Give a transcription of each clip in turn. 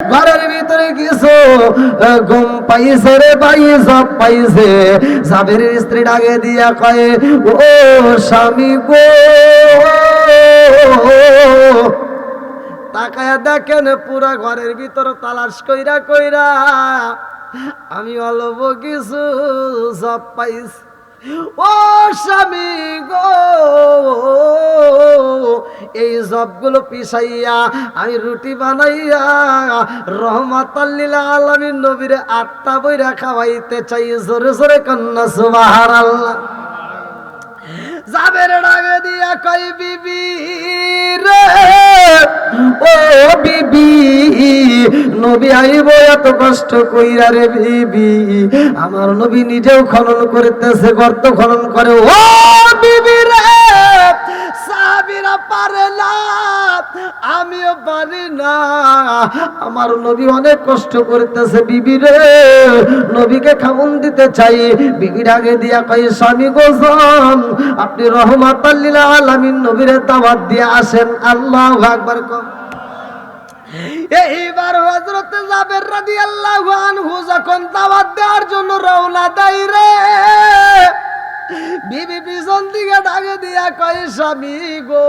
ঘরের ভিতরে কিছু ঘুম পাইছে রে ভাই, সব পাইছে। স্ত্রী ডাকে দিয়া কয়ে, ও স্বামী গো, তাকায় দেখেন পুরা ঘরের ভিতর তালাশ কইরা কইরা, আমি অল্প কিছু সব পাইছি। ও স্বামী গো, এই সবগুলো পিসাইয়া আমি রুটি বানাইয়া রহমাত আলামিন নবীর আত্মা বইরা খাওয়াইতে চাই। জোরে জোরে কন্যা সুবাহার আল্লাহ যাবের ডাকে দিয়া কই বিবি রে, ও বিবি নবী আইব, এত কষ্ট কইরা রে বিবি। আমার নবী নিজেও খনন করতেছে, গর্ত খনন করে। ও বিবি রে পারে না, আমিও পারি না। আমার নবী অনেক কষ্ট করতেছে, বিবি রে, নবীকে খামুন দিতে চাই। বিবির আগে দিয়া কই স্বামী গোসন আপনি রহমাত আলামিন, নবীরে দাওয়াত দিয়ে আসেন, আল্লাহ আকবার কম। এইবার হজরত জাবের আল্লাহ আনহু যখন দাওয়াত দেওয়ার জন্য রওনা দেয় রে, বিবি পিছন দিকে ডাকে দিয়া কয়, স্বামী গো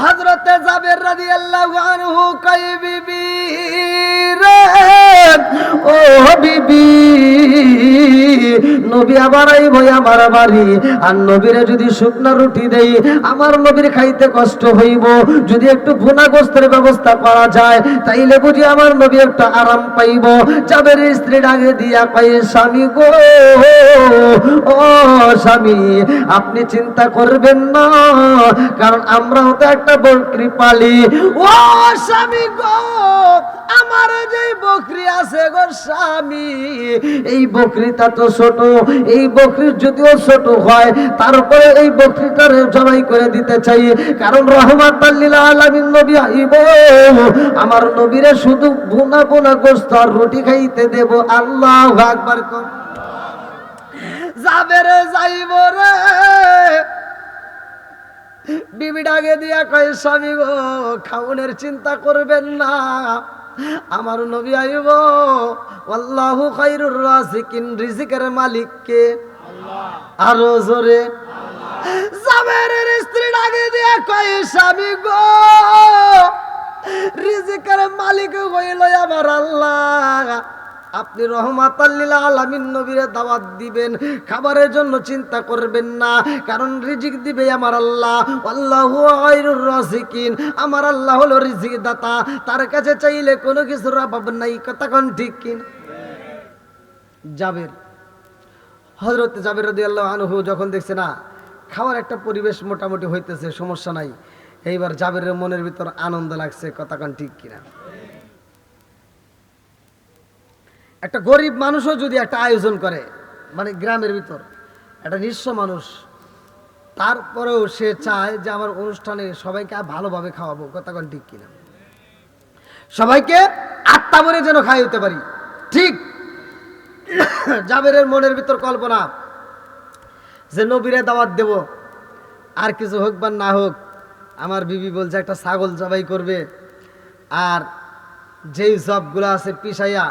হজরতে জাবের রাদিয়াল্লাহু আনহু কই বিবি ও বিবি, নবী আবার আইব আমার বাড়ি। আর নবীরে যদি শুকনা রুটি দেই, আমার নবীর খাইতে কষ্ট হইব। যদি একটু ভুনা গোস্তের ব্যবস্থা করা যায়, তাইলে বুঝি আমার নবী একটা আরাম পাইব। জাবের স্ত্রী ডাকে দিয়া কই স্বামী গো, ও স্বামী, আপনি চিন্তা করবেন না, কারণ আমরাও তো একটা বকরি পালি। ও স্বামী গো, আমার যে বকরি আছে গো স্বামী, এই বকরিটা তো ছোট, এই যদিও ছোট হয়, তারপরে এই বকরিটার জবাই করে দিতে চাই। কারণ আলামিন নবী আইব, আমার নবীরে শুধু বোনা বোনা গোস্ত আর রুটি খাইতে দেব। আল্লাহ আকবার যাবে রে, যাইব রে। বিবি ডাকে দিয়া কয়, স্বামী গো খাউনের চিন্তা করবেন না। আমার নবী আইব। আল্লাহু খাইরুর রাজিকিন, রিজিকের মালিক কে আরও জোরে। জাবেরের স্ত্রী ডাকে দিয়া কয়, স্বামী গো, রিজিকের মালিক হইল আমার আল্লাহ। আপনি রহমাত আলামিন নবীরে দাওয়াত দিবেন, খাবারের জন্য চিন্তা করবেন না, কারণ রিজিক দিবে আমার আল্লাহ। আল্লাহ রাজিকিন, আমার আল্লাহ হলো রিজিক দাতা তার কাছে চাইলে কোনো কিছুর অভাব নাই, কথা কোন ঠিক কিন? জাবের হজরত জাবের আল্লাহ আনহু যখন দেখছে না, খাওয়ার একটা পরিবেশ মোটামুটি হইতেছে, সমস্যা নাই, এইবার জাবেরের মনের ভিতর আনন্দ লাগছে, কথা কোন ঠিক কিনা? একটা গরিব মানুষও যদি একটা আয়োজন করে মানে গ্রামের ভিতর, একটা নিঃস্ব মানুষ, তারপরেও সে চায় যে আমার অনুষ্ঠানে সবাইকে ভালোভাবে খাওয়াবো, কথা কোন ঠিক কিনা? সবাইকে আত্মা মনে যেন খাইতে পারি। ঠিক জাবেরের মনের ভিতর কল্পনা যে নবীরে দাওয়াত দেব, আর কিছু হোক বা না হোক, আমার বিবি বলছে একটা ছাগল জবাই করবে, আর যেই সবগুলো আছে পিসাইয়া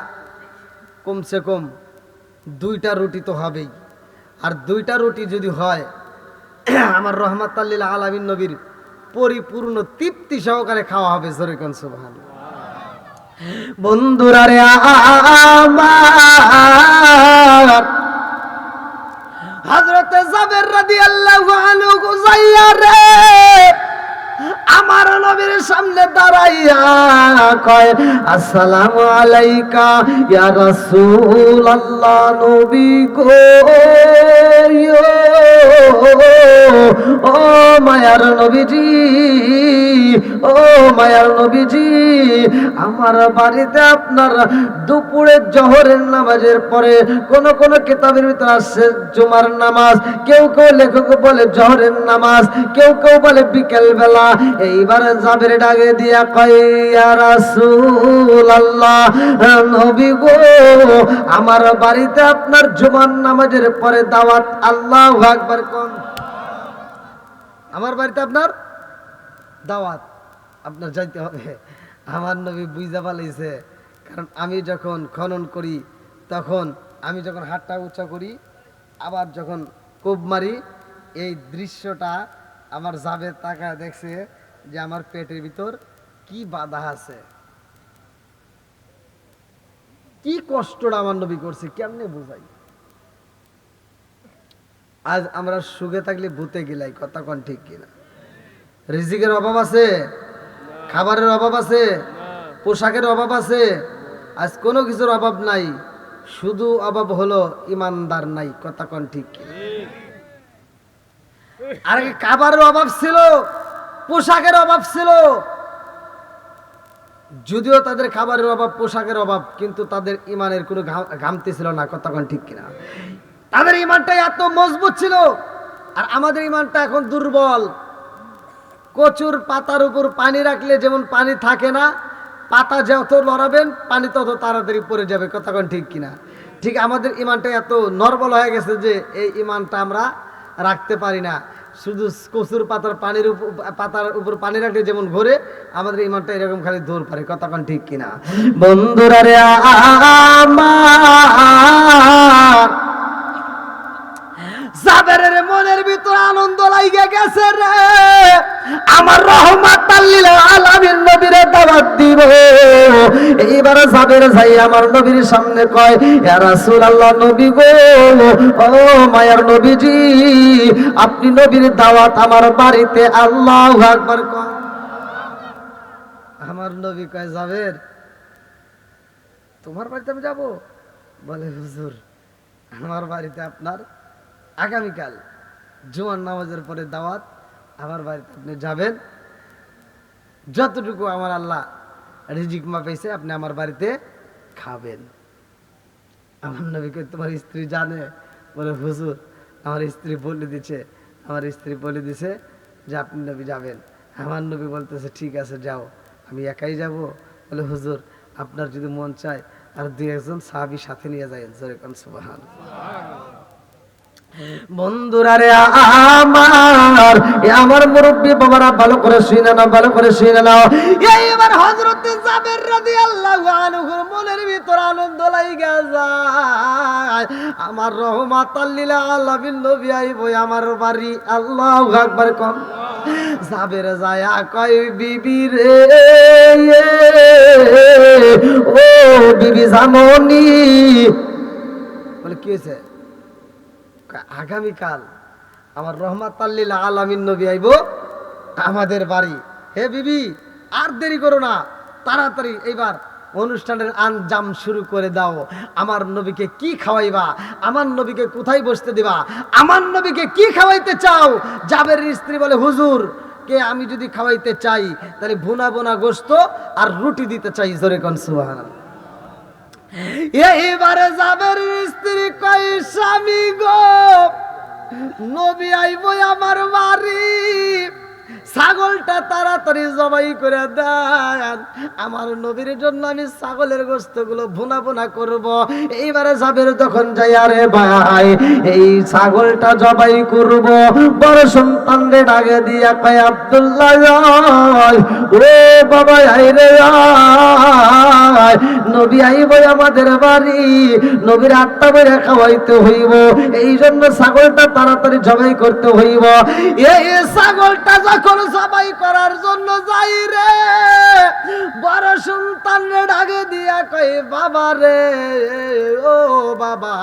কমসে কম দুইটা রুটি তো হবেই। আর দুইটা রুটি যদি হয়, আমার রহমত আল্লিল আলামিন নবীর পরিপূর্ণ তৃপ্তি সহকারে খাওয়া হবে জোরে কোন সুবহান বন্ধুরা রে আমার। হযরতে জাবের রাদিয়াল্লাহু আনহু গুজাইয়া রে। আমার নবীর সামনে দাঁড়াইয়া কয়, আসসালাম আলাইকা ইয়া রাসূল আল্লাহ নবী গো ও মায়ার নবীজি। ও মায়ার নবীজি, আমার বাড়িতে আপনার দুপুরে জহরের নামাজের পরে কোন কোন কিতাবের ভিতর আসছে জুমার নামাজ। কেউ কেউ লেখক বলে জহরের নামাজ, কেউ কেউ বলে বিকেল বেলা এইবার জাবের ডাকে দিয়া কয় রাসূল আল্লাহ নবী গো, আমার বাড়িতে আপনার জুমার নামাজের পরে দাওয়াত আল্লাহু আকবার কোন? আমার বাড়িতে আপনার দাওয়াত আপনার যাইতে হবে। আমার নবী বুঝা পালাইছে। কারণ আমি যখন খনন করি, তখন আমি যখন হাতটা উঁচা করি, আবার যখন কোপ মারি, এই দৃশ্যটা আমার যাবে তাকায় দেখছে যে আমার পেটের ভিতর কি বাধা আছে। কি কষ্টটা আমার নবী করছে, কেমনে বুঝাই? আজ আমরা সুখে থাকলে ভূতে গিলাই, কথা কন ঠিক কিনা? রিজিকের অভাব আছে, খাবারের অভাব আছে, পোশাকের অভাব আছে, আজ কোনো কিছুর অভাব নাই, শুধু অভাব হলো ইমানদার নাই, কথা কন ঠিক আর খাবারের অভাব ছিল, পোশাকের অভাব ছিল, যদিও তাদের খাবারের অভাব, পোশাকের অভাব, কিন্তু তাদের ইমানের কোনো ঘাম- ঘামতি ছিল না কতক্ষণ ঠিক কিনা? তাদের ইমানটা এত মজবুত ছিল, আর আমাদের ইমানটা এখন দুর্বল। কচুর পাতার উপর পানি রাখলে যেমন পানি থাকে না, পাতা যত লড়াবেন পানি তত তাড়াতাড়ি পড়ে যাবে। কথা কতক্ষণ ঠিক কিনা? ঠিক আমাদের ইমানটা এত নর্বল হয়ে গেছে যে এই ইমানটা আমরা রাখতে পারি না। শুধু কচুর পাতার পানির উপর পাতার উপর পানি রাখলে যেমন ঘোরে, আমাদের ইমানটা এরকম খালি দৌড় পারে। কতক্ষণ ঠিক কিনা? বন্ধুরা রে আমার জাবেরের মনের ভিতর আনন্দ লাইগে গেছে রে। আমার রহমাত আল্লিল আলামিন নবীর দাওয়াত দিব। এইবার জাবের যাই আমার নবীর সামনে কয়, ইয়া রাসূলুল্লাহ নবী গো, ও মায়ার নবীজি, আপনি নবীর দাওয়াত আমার বাড়িতে আল্লাহু আকবার কয় আমার নবী কয়, জাবের, তোমার বাড়িতে আমি যাব? বলে, হুজুর, আমার বাড়িতে আপনার আগামীকাল জুমার নামাজের পরে দাওয়াত, আমার বাড়িতে আপনি যাবেন। যতটুকু আমার আল্লাহ রিজিক মাপাইছে আপনি আমার বাড়িতে খাবেন। আমার নবীকে তোমার স্ত্রী জানে? বলে, হুজুর, আমার স্ত্রী বলে দিছে, আমার স্ত্রী বলে দিছে যে আপনি নবী যাবেন। আমার নবী বলতেছে, ঠিক আছে, যাও, আমি একাই যাব। বলে, হুজুর, আপনার যদি মন চায়, আর দুই একজন সাহাবি সাথে নিয়ে যায় জোরে কোন সুবহান বন্ধুরা রে আমার আমার মুরব্বী বাবারা ভালো করে শুনে নাও, ভালো করে শুনে নাও। এইবার হযরত জাবের রাদিয়াল্লাহু আনহুর মনের ভিতর আনন্দ লাগা যায়। আমার রহমাত লিল আলামিন নবী আইব আমার বাড়ি। আল্লাহু আকবার কম। জাবের যায় কয়, বিবি রে, ও বিবি জামনি। বলে, কি হয়েছে আগামীকাল আমার রহমাত আল্লিল আলামিন নবী আইব আমাদের বাড়ি। হে বিবি, আর দেরি করো না, তাড়াতাড়ি এইবার অনুষ্ঠানের আঞ্জাম শুরু করে দাও। আমার নবীকে কি খাওয়াইবা? আমার নবীকে কোথায় বসতে দিবা? আমার নবীকে কি খাওয়াইতে চাও? জাবের স্ত্রী বলে, হুজুর, কে আমি যদি খাওয়াইতে চাই, তাহলে ভুনা বোনা গোস্ত আর রুটি দিতে চাই। জোরে কন, সুবহানাল্লাহ। এইবারে যাবের স্ত্রী কই স্বামী গো নবী আইব আমার বাড়ি। ছাগলটা তাড়াতাড়ি জবাই করে দেন। আমার নবীর জন্য আমি ছাগলের গোস্তগুলো ভুনা ভুনা করব। এইবারে যাবের তখন যাই, আরে ভাই, এই ছাগলটা জবাই করব। বড় সন্তান রে ডাকে দিয়া কয়, আব্দুল্লাহ ও বাবা আই রে নবী আইব আমাদের বাড়ি। নবীর আটটা বেড়ে খাওয়াইতে হইব। এই জন্য ছাগলটা তাড়াতাড়ি জবাই করতে হইব। এই ছাগলটা যখন করার জন্য যাই রে। বড় সন্তান ডাকে দিয়া কই বাবা রে, ও বাবা,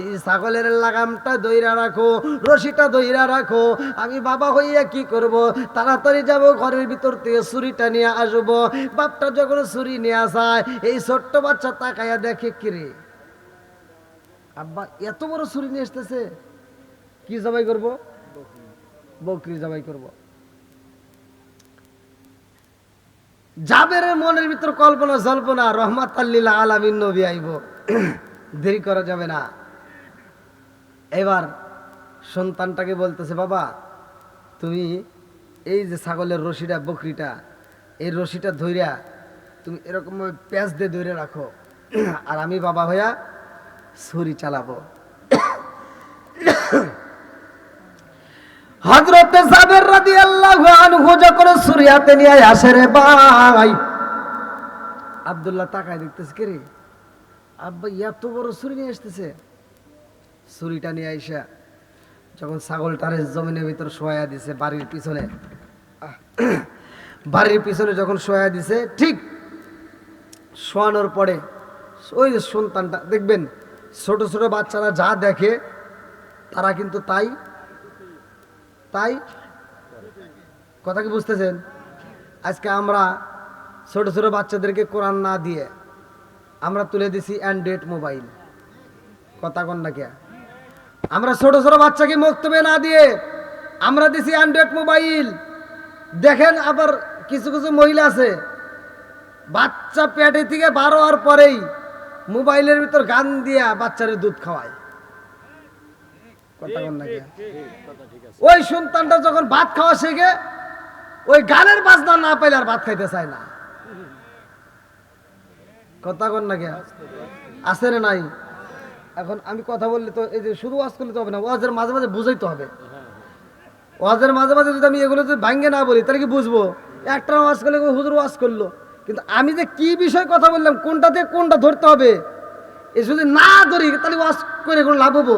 এই ছাগলের লাগামটা দইরা রাখো, রশিটা দইরা রাখো। আমি বাবা হইয়া কি করব? তাড়াতাড়ি যাব, ঘরের ভিতর থেকে ছুরিটা নিয়ে আসব। বাপটা যখন ছুরি নিয়ে আসায়, এই ছোট্ট বাচ্চা তাকাইয়া দেখে কিরে আব্বা, এত বড় ছুরি নিয়ে আসতেছে? কি জবাই করব? বকরি জবাই করব। জাবের মনের ভিতর কল্পনা, জল্পনা রহমাত আল্লিল্লা আলামিন নবী আইব। দেরি করা যাবে না। এবার সন্তানটাকে বলতেছে, বাবা, তুমি এই যে ছাগলের রশিটা, বকরিটা, এই রশিটা ধইরা তুমি এরকম প্যাঁচ দিয়ে ধরে রাখো। আর আমি বাবা হইয়া ছুরি চালাবো। হজরতে সাবের রাদিয়াল্লাহু আনহু যখন ছুরি হাতে নিয়ে আসে রে ভাই, আবদুল্লাহ তাকায় দেখতেছে, কে রে? আব্বা এত বড় ছুরি নিয়ে আসতেছে। ছুরিটা নিয়ে আইসা যখন ছাগলটারে জমিনের ভিতর শোয়া দিছে বাড়ির পিছনে। বাড়ির পিছনে যখন শোয়া দিছে, ঠিক শোয়ানোর পরে ওই সন্তানটা, দেখবেন ছোট ছোট বাচ্চারা যা দেখে তারা কিন্তু তাই তাই কথা কি বুঝতেছেন? আজকে আমরা ছোট ছোট বাচ্চাদেরকে কোরআন না দিয়ে আমরা তুলে দিছি অ্যান্ড্রয়েড মোবাইল কথা কন না কে আমরা ছোট ছোট বাচ্চাকে মক্তবে না দিয়ে আমরা দিছি অ্যান্ড্রয়েড মোবাইল দেখেন আবার কিছু কিছু মহিলা আছে, বাচ্চা পেটে থেকে বারো হওয়ার পরেই মোবাইলের ভিতর গান দিয়া বাচ্চারে দুধ খাওয়ায়। কথা কন না ওই সন্তানটা যখন ভাত খাওয়া শেখে ওই গানের বাজনা না পাইলে আর ভাত খাইতে চায় না। কথা কন না কে আছে না নাই? এখন আমি কথা বললে তো এই যে শুধু ওয়াজ করলে তো হবে না ওয়াজের মাঝে মাঝে বুঝাইতে হবে। ওয়াজের মাঝে মাঝে যদি আমি এগুলো যদি ভাঙ্গে না বলি তাহলে কি বুঝব? একটা ওয়াজ করলে হুজুর ওয়াজ করল। কিন্তু আমি যে কি বিষয়ে কথা বললাম কোনটাতে কোনটা ধরতে হবে? এ যদি না ধরি তাহলে ওয়াজ করে কোনো লাভ হব?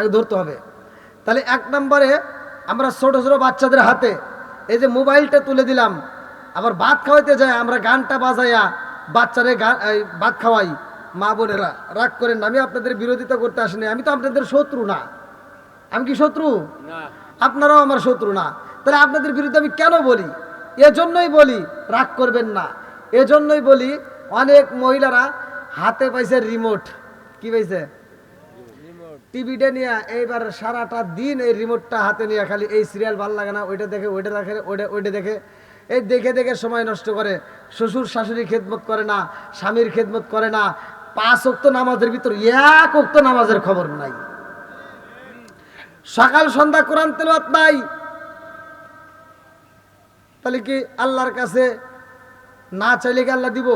আগে ধরতে হবে। তাহলে এক নম্বরে আমরা ছোট ছোট বাচ্চাদের হাতে এই যে মোবাইলটা তুলে দিলাম আবার ভাত খাওয়াইতে যায় আমরা গানটা বাজাইয়া বাচ্চারে গান ভাত খাওয়াই। মা বোনেরা রাগ করেন আমি আপনাদের বিরোধিতা করতে আসিনি আমি তো আপনাদের শত্রু না। আমি কি শত্রু? আপনারাও আমার শত্রু না। তাহলে আপনাদের বিরুদ্ধে আমি কেন বলি? এজন্যই বলি রাগ করবেন না। এজন্যই বলি অনেক মহিলারা হাতে পাইছে রিমোট কি পাইছে? টিভিটা নিয়ে এইবার সারাটা দিন এই রিমোটটা হাতে নিয়ে খালি এই সিরিয়াল ভালো লাগে না, ওইটা দেখে ওইটা দেখে, ওইটা ওইটা দেখে। এই দেখে দেখে সময় নষ্ট করে। শ্বশুর শাশুড়ি খেদমত করে না, স্বামীর খেদমত করে না, পাঁচ অক্ত নামাজের ভিতর এক অক্ত নামাজের খবর নাই। সকাল সন্ধ্যা কোরআন তেলাওয়াত নাই। তাহলে কি আল্লাহর কাছে না চাইলে কি আল্লাহ দিব?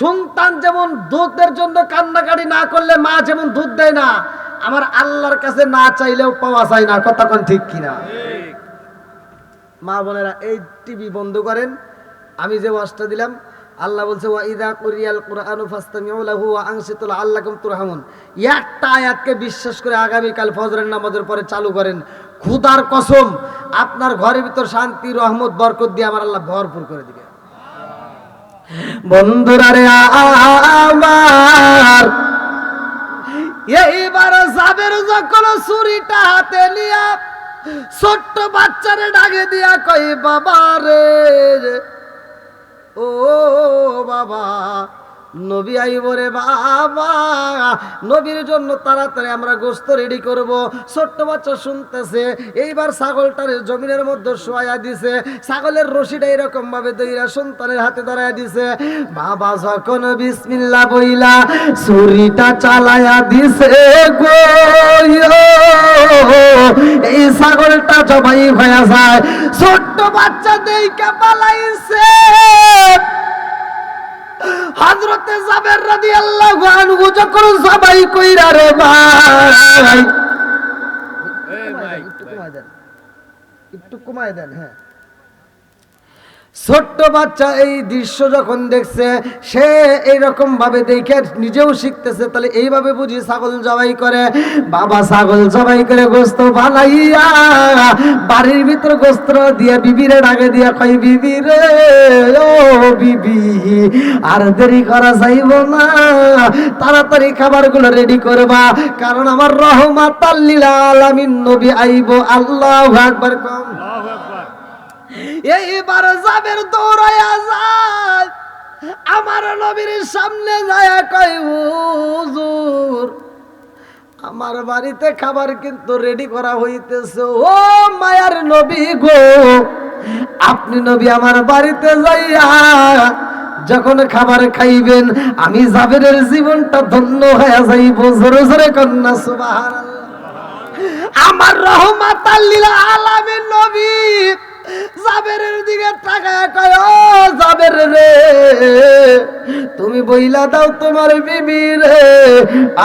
সন্তান যেমন দুধের জন্য কান্নাকাটি না করলে মা যেমন দুধ দেয় না, আমার আল্লাহর কাছে না চাইলেও পাওয়া যায় না, কথা কোন ঠিক কিনা? মা বোনেরা, এই টিভি বন্ধ করেন, আমি যে ওয়াজটা দিলাম, আল্লাহ বলছে, ওয়া ইদা কুরিয়াল কুরআনু ফাস্তামিউ লাহু ওয়া আনসিতু লাআল্লাকুম তুরহামুন। একটা আয়াতকে বিশ্বাস করে আগামী কাল ফজরের নামাজের পরে চালু করেন। খুদার কসম, আপনার ঘরের ভিতর শান্তি, রহমত, বরকত দিয়ে আমার আল্লাহ ভরপুর করে দিবে বন্ধুরা রে আমার, এইবার সাবের যখন ছুরিটা হাতে নিয়া ছোট্ট বাচ্চারে ডাকে দিয়া কই বাবা রে, ও বাবা নবী আইব রে বাবা। নবীর জন্য তাড়াতাড়ি আমরা গোস্ত রেডি করব। ছোট্ট বাচ্চা শুনতেছে, এইবার ছাগলটার জমিনের মধ্যে শোয়া দিছে। ছাগলের রশিটা এরকম ভাবে দইরা সন্তানের হাতে ধরাইয়া দিছে। বাবা যখন বিসমিল্লা বইলা, ছুরিটা চালায়া দিছে গো এই ছাগলটা জবাই হয়ে যায়। ছোট্ট বাচ্চা দেইকা পালাইছে। হযরতে জাবের রাদিয়াল্লাহু আনহু যখন সবাই কইরা রে ভাই একটু কমায় দেন একটু কমায় দেন হ্যাঁ। ছোট্ট বাচ্চা এই দৃশ্য যখন দেখছে, সে এইরকম ভাবে দেখে নিজেও শিখতেছে, তাহলে এইভাবে বুঝি ছাগল জবাই করে? বাবা ছাগল জবাই করে গোস্ত বানাইয়া বাড়ির ভিতর গোস্ত দিয়ে বিবিরে ডাকে দিয়া কই বিবি রে, ও বিবি, আর দেরি করা যাইব না। তাড়াতাড়ি খাবারগুলো রেডি করবা, কারণ আমার রহমাত আল্লিল নবী আইব, আল্লাহু আকবার কম। এইবার যাবের দৌড়াইয়া যায় আমার নবীর সামনে যায় কই হুজুর, আমার বাড়িতে খাবার কিন্তু রেডি করা হইতেছে। ও মায়ার নবী গো, আপনি নবী আমার বাড়িতে যাইয়া যখন খাবার খাইবেন, আমি জাবেরের জীবনটা ধন্য হয়ে যাইব। জোরে জোরে কন্যা, সুবহানাল্লাহ। আমার রহমাত আলামিন নবী জাবেরের দিকে তাকায় কয়, ও জাবের রে, তুমি বইলা দাও তোমার বিবি রে,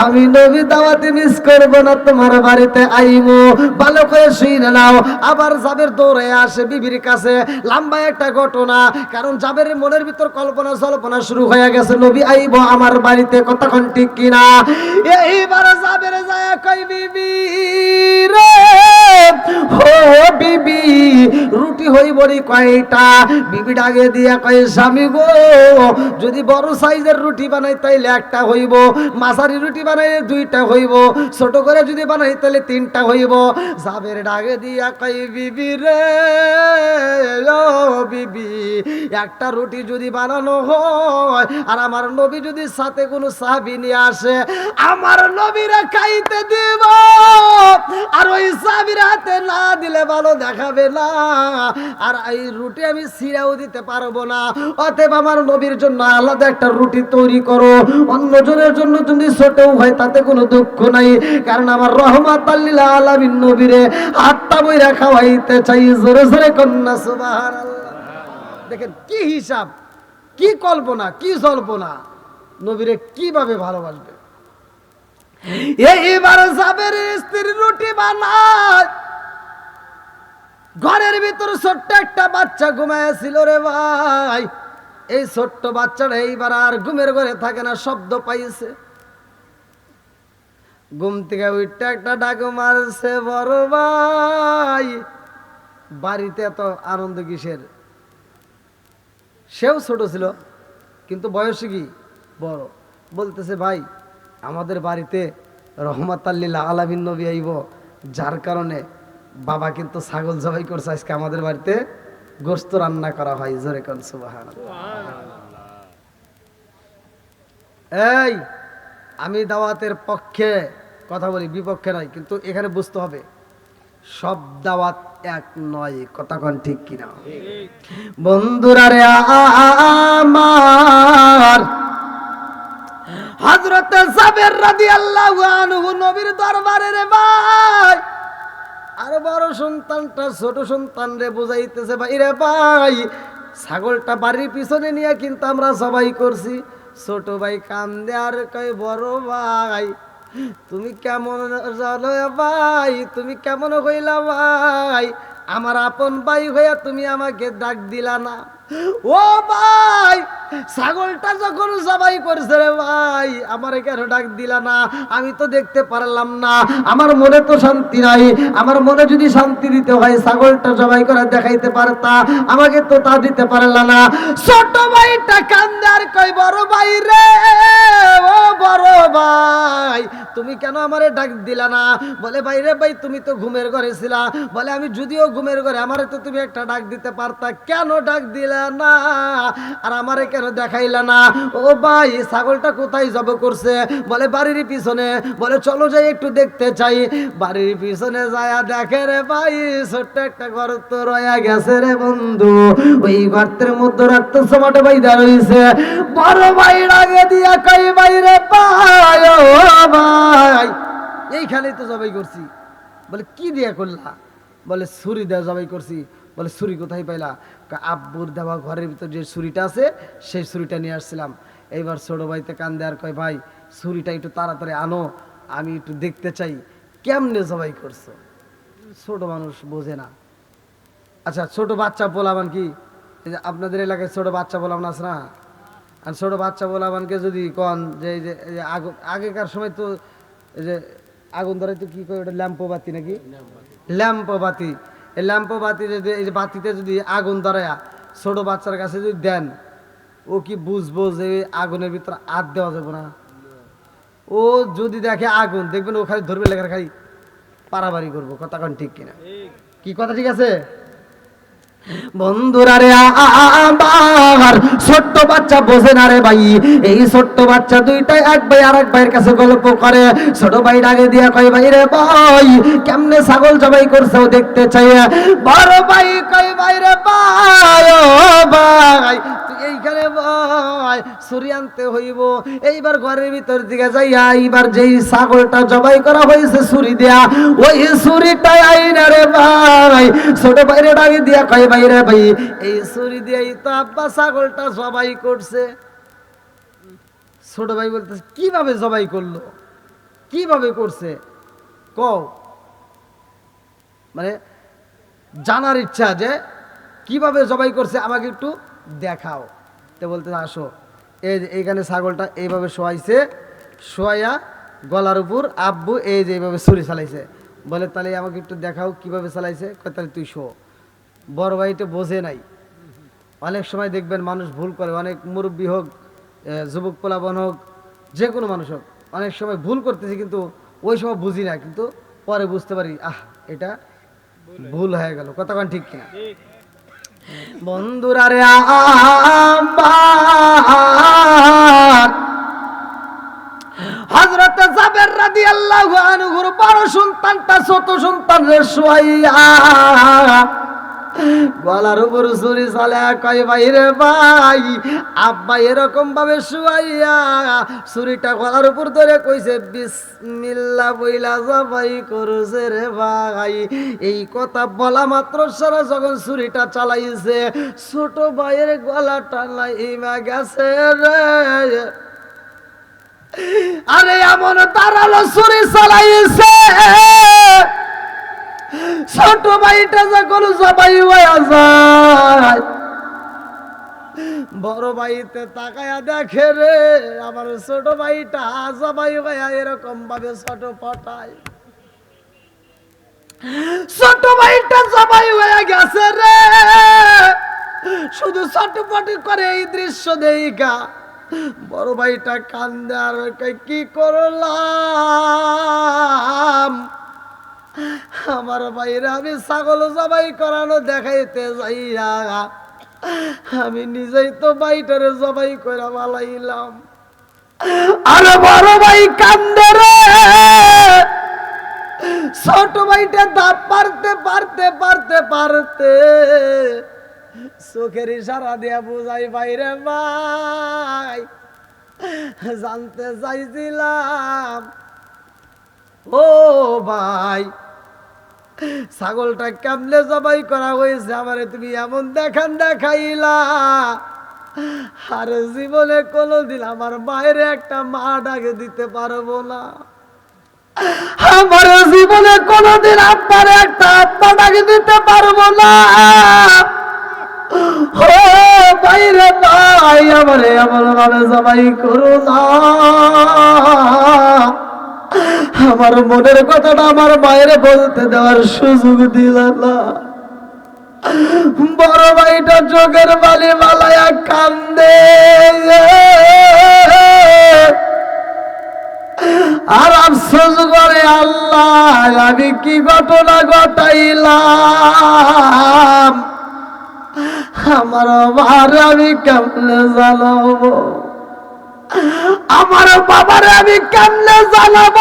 আমি নবী দাওয়াতে মিস করব না, তোমার বাড়িতে আইমু, ভালো করে শুইনে নাও। আবার জাবের দৌড়ে আসে বিবির কাছে। লম্বা একটা ঘটনা, কারণ জাবেরের মনের ভিতর কল্পনা জল্পনা শুরু হয়ে গেছে, নবী আইব আমার বাড়িতে কতক্ষণ ঠিক কিনা? এইবার জাবের যায় কই বিবি রে হো বিবি, রুটি হইব নি কয়টা? বিবি ডাকে দিয়া কয়, স্বামী গো, যদি বড় সাইজের রুটি বানাই তাইলে একটা হইব, মাঝারি রুটি বানাইলে দুইটা হইব, ছোট করে যদি বানাই তাহলে তিনটা হইব। জাবের ডাকে দিয়া কয়, বিবি রে বিবি, একটা রুটি যদি বানানো হয়, আর আমার নবী যদি সাথে কোনো সাহাবি নিয়ে আসে, আমার নবীরা খাইতে দিব। আর ওই সাহাবির হাতে না দিলে ভালো দেখাবে না। আর এই রুটি আমি সিরাও দিতে পারব না। অতএব আমার নবীর জন্য আলাদা একটা রুটি তৈরি করো। অন্যজনের জন্য যদি ছোটও হয় তাতে কোনো দুঃখ নাই। কারণ আমার রহমাত আল্লিল আলামিন নবীরে হাতটা বইরা খাওয়াইতে চাই। জোরে জোরে কন্যা, সুবহানাল্লাহ। দেখেন কি হিসাব, কি কল্পনা, কি জল্পনা। নবীরে কীভাবে ভালোবাসবে? এইবার সাবের স্ত্রী রুটি বানায়। ঘরের ভিতর ছোট্ট একটা বাচ্চা ঘুমাইছিল রে ভাই। এই ছোট্ট বাচ্চাটা এইবার আর ঘুমের ঘরে থাকে না, শব্দ পাইছে। ঘুম থেকে উঠতে একটা ডাক মারছে, বড় ভাই। বাড়িতে এত আনন্দ কিসের? সেও ছোট ছিল, কিন্তু বয়সে কি? বড়। বলতেছে, ভাই, আমাদের বাড়িতে রহমত আল্লিল্লা আলামিন নবী আইব, যার কারণে বাবা কিন্তু ছাগল জবাই করছে আজকে আমাদের বাড়িতে। গোস্ত রান্না করা হয়, জোরে কন সুবাহান এই, আমি দাওয়াতের পক্ষে কথা বলি, বিপক্ষে নয়, কিন্তু এখানে বুঝতে হবে, সব দাওয়াত এক নয় কন ঠিক কিনা? বন্ধুরা রে আমার, হযরত সাবের রাদিয়াল্লাহু আনহু নবীর দরবারে রে ভাই আর বড় সন্তানটা, ছোট সন্তান রে বুঝাইতেছে, ভাই রে ভাই, ছাগলটা বাড়ির পিছনে নিয়ে কিন্তু আমরা সবাই করছি। ছোট ভাই কান্দে আর কয়, বড় ভাই, তুমি কেমন ভাই, তুমি কেমন হইলা ভাই? আমার আপন ভাই হইয়া তুমি আমাকে ডাক দিলা না। ও ভাই, ছাগলটা যখন সবাই করছে রে ভাই, আমার কেন ডাক দিলা না? আমি তো দেখতে পারলাম না। আমার মনে তো শান্তি নাই। আমার মনে যদি শান্তি দিতে হয়, ছাগলটা সবাই করে দেখাইতে পারতা। আমাকে তো তা দিতে পারলা না। ছোট ভাইটা কান্দে আর কই বড় ভাই রে, ও বড় ভাই, তুমি কেন আমারে ডাক দিলা না? বলে, ভাই রে ভাই, তুমি তো ঘুমের ঘরে ছিলা। বলে, আমি যদিও ঘুমের ঘরে, আমারে তো তুমি একটা ডাক দিতে পারতা। কেন ডাক দিলা না। আর আমারে কেন দেখাইলা না? ও ভাই, ছাগলটা কোথায় জব করছে? বলে বাড়ির পিছনে। বলে, চলো যাই, একটু দেখতে চাই। বাড়ির পিছনে যায়া দেখে রে ভাই, ছোট্ট একটা গর্ত রয়া গেছে রে বন্ধু। ওই গর্তের মধ্যে বড় ভাই আগে দিয়া কই ভাই এইখানেই তো জবাই করছি। বলে, কি দিয়া করলা? বলে, ছুরি দেওয়া জবাই করছি। বলে ছুরি কোথায় পাইলা? আব্বুর দেওয়া ঘরের ভিতর যে ছুরিটা আছে সেই ছুরিটা নিয়ে আসছিলাম। এইবার ছোট ভাইতে কান্দে আর কয় ভাই ছুরিটা একটু তাড়াতাড়ি আনো আমি একটু দেখতে চাই কেমনে জবাই করছ? ছোট মানুষ বোঝে না। আচ্ছা ছোট বাচ্চা বলাবান কি? এই যে আপনাদের এলাকায় ছোট বাচ্চা বলাবান আছে না? আর ছোট বাচ্চা বলাবানকে যদি কন যে এই যে আগুন আগেকার সময় তো এই যে আগুন ধরে তো কি করে ওটা ল্যাম্পো বাতি নাকি? ল্যাম্পো বাতি এই ল্যাম্পো বাতি যদি এই বাতিতে যদি আগুন ধরায়া ছোট বাচ্চার কাছে যদি দেন ও কি বুঝব যে আগুনের ভিতরে হাত দেওয়া যাবে না? ও যদি দেখে আগুন দেখবেন ও খালি ধরবে লেখার খালি পারাবারি করব। কথা কন ঠিক কিনা? কি কথা ঠিক আছে? বন্ধুরা রে আমার ছোট্ট বাচ্চা বোঝে না রে ভাই। এই ছোট্ট বাচ্চা দুইটাই এক ভাই আর এক ভাইয়ের কাছে গল্প করে। ছোট ভাই ডাকে দিয়া কয়, ভাই রে ভাই, কেমনে ছাগল জবাই করছে দেখতে চাই বড় ভাই কয়, ভাই রে ভাই ছুরি আনতে হইব। এইবার ঘরের ভিতর দিকে যাইয়া এইবার যেই ছাগলটা জবাই করা হয়েছে ছুরি দেয়া, ওই ছুরিটাই আইনা রে ভাই। ছোট ভাইরে ডাকি দিয়া কয়, ভাই রে ভাই, এই ছুরি দিয়েই তো আব্বা ছাগলটা জবাই করছে। ছোট ভাই বলতেছে, কীভাবে জবাই করল? কীভাবে করছে? কও মানে জানার ইচ্ছা যে কীভাবে জবাই করছে, আমাকে একটু দেখাও। তো বলতে আসো। এই যে এইখানে ছাগলটা এইভাবে শোয়াইছে, শোয়াইয়া গলার উপর, আব্বু, এই যে এইভাবে ছুরি চালাইছে। বলে, তাহলে আমাকে একটু দেখাও কীভাবে চালাইছে? তাহলে তুই শো। বড় ভাইটা বোঝে নাই। অনেক সময় দেখবেন মানুষ ভুল করে, অনেক মুরব্বী হোক যুবক পোলাপন হোক, যে কোনো মানুষ হোক, অনেক সময় ভুল করতেছে কিন্তু ওই সময় বুঝি না, কিন্তু পরে বুঝতে পারি, আহ, এটা ভুল হয়ে গেল। কতক্ষণ ঠিক কিনা? বন্ধুরা রে হজরত জাবের রাদিয়াল্লাহু আনহুর বড় সন্তানটা ছোট সন্তান রে শুয়াইয়া গলার উপর ছুরি চালে, কয় ভাই রে ভাই, আব্বা এরকম ভাবে শুয়াইয়া ছুরিটা গলার উপর ধরে কইছে বিসমিল্লাহ বইলা জবাই করছে রে ভাই। এই কথা বলা মাত্র সারা যখন ছুরিটা চালাইছে, ছোট ভাইয়ের গলাটা লাইমা গেছে রে। আরে এমন তারালো ছুরি চালাইছে। ছোট ভাইটা যখন সবাই বড় ভাইতে তাকায়া দেখে রে, আমার ছোট ভাইটা সবাই হয়ে এরকম ভাবে ছোট পটায় ছোট ভাইটা সবাই হয়ে গেছে রে, শুধু ছটপটি করে এই দৃশ্য দেখা। বড় ভাইটা কান্দে আর কি করলাম? আমার ভাইরা আমি ছাগল জবাই করানো দেখাইতে যাইয়া আমি নিজেই তো বাইটারে জবাই করে বালাইলাম। আরে বড় ভাই কান্দে ছোট ভাইটা দাপ পারতে পারতে পারতে পারতে। চোখের ইশারা দিয়া বুঝাই বাইরে ভাই। জানতে চাইছিলাম। ও ভাই ছাগলটা কেমনে জবাই করা হয়েছে আমারে তুমি এমন দেখান দেখাইলা? আর জীবনে কোনোদিন আমার বাইরে একটা মা ডাকে দিতে পারব না। আমার জীবনে কোনোদিন আপনার একটা আত্মা ডাকে দিতে পারব না। বাইরে ভাই আমারে এমন ভাবে জবাই করো না। আমার মনের কথাটা আমার মায়ের বলতে দেওয়ার সুযোগ দিল না। বড় ভাইটা চোখের বালি মালায়া কান্দে। আর আফসোস করে, আল্লাহ, আমি কি ঘটনা ঘটাইলাম? আমার মার আমি কেমনে জানাব? আমার বাবার আমি কেমনে জানাব?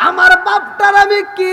আমার বাপটার আমি কি